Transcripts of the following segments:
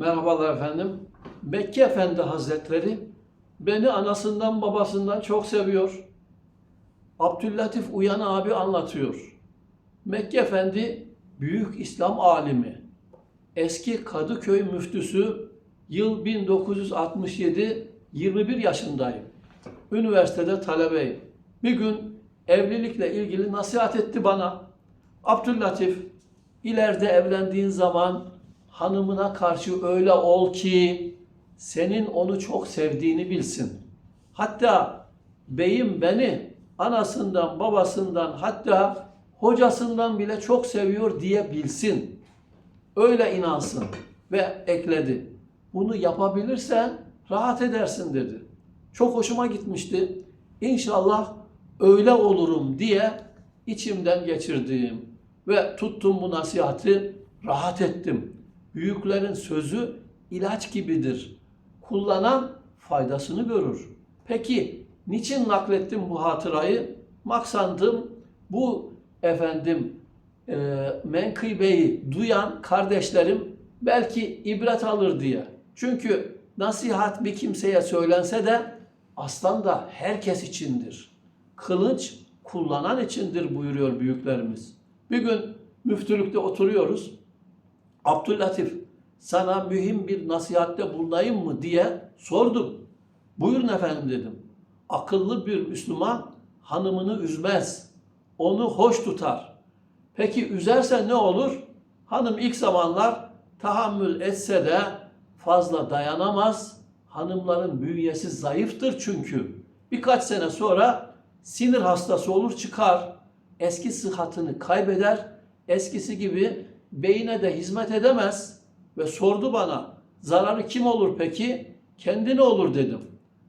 Merhabalar efendim. Mekke Efendi Hazretleri beni anasından babasından çok seviyor. Abdüllatif Uyan abi anlatıyor. Mekke Efendi büyük İslam alimi. Eski Kadıköy müftüsü yıl 1967 21 yaşındayım. Üniversitede talebeyim. Bir gün evlilikle ilgili nasihat etti bana. Abdüllatif ileride evlendiğin zaman hanımına karşı öyle ol ki senin onu çok sevdiğini bilsin. Hatta beyim beni anasından, babasından hatta hocasından bile çok seviyor diye bilsin. Öyle inansın ve ekledi. Bunu yapabilirsen rahat edersin dedi. Çok hoşuma gitmişti. İnşallah öyle olurum diye içimden geçirdiğim ve tuttum bu nasihati rahat ettim. Büyüklerin sözü ilaç gibidir. Kullanan faydasını görür. Peki niçin naklettim bu hatırayı? Maksadım bu efendim e, menkıbeyi duyan kardeşlerim belki ibret alır diye. Çünkü nasihat bir kimseye söylense de aslan da herkes içindir. Kılıç kullanan içindir buyuruyor büyüklerimiz. Bir gün müftülükte oturuyoruz. Abdüllatif sana mühim bir nasihatte bulunayım mı diye sordum. Buyurun efendim dedim. Akıllı bir Müslüman hanımını üzmez. Onu hoş tutar. Peki üzerse ne olur? Hanım ilk zamanlar tahammül etse de fazla dayanamaz. Hanımların bünyesi zayıftır çünkü. Birkaç sene sonra sinir hastası olur çıkar. Eski sıhhatini kaybeder. Eskisi gibi beyine de hizmet edemez. Ve sordu bana zararı kim olur peki? Kendine olur dedim.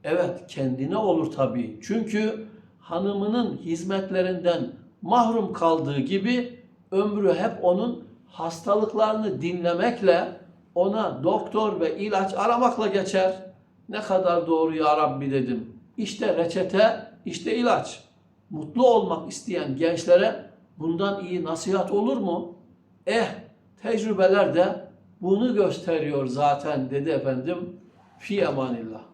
Evet kendine olur tabii. Çünkü hanımının hizmetlerinden mahrum kaldığı gibi ömrü hep onun hastalıklarını dinlemekle ona doktor ve ilaç aramakla geçer. Ne kadar doğru ya Rabbi dedim. İşte reçete, işte ilaç. Mutlu olmak isteyen gençlere bundan iyi nasihat olur mu? Eh, tecrübeler de bunu gösteriyor zaten dedi efendim. Fi emanillah.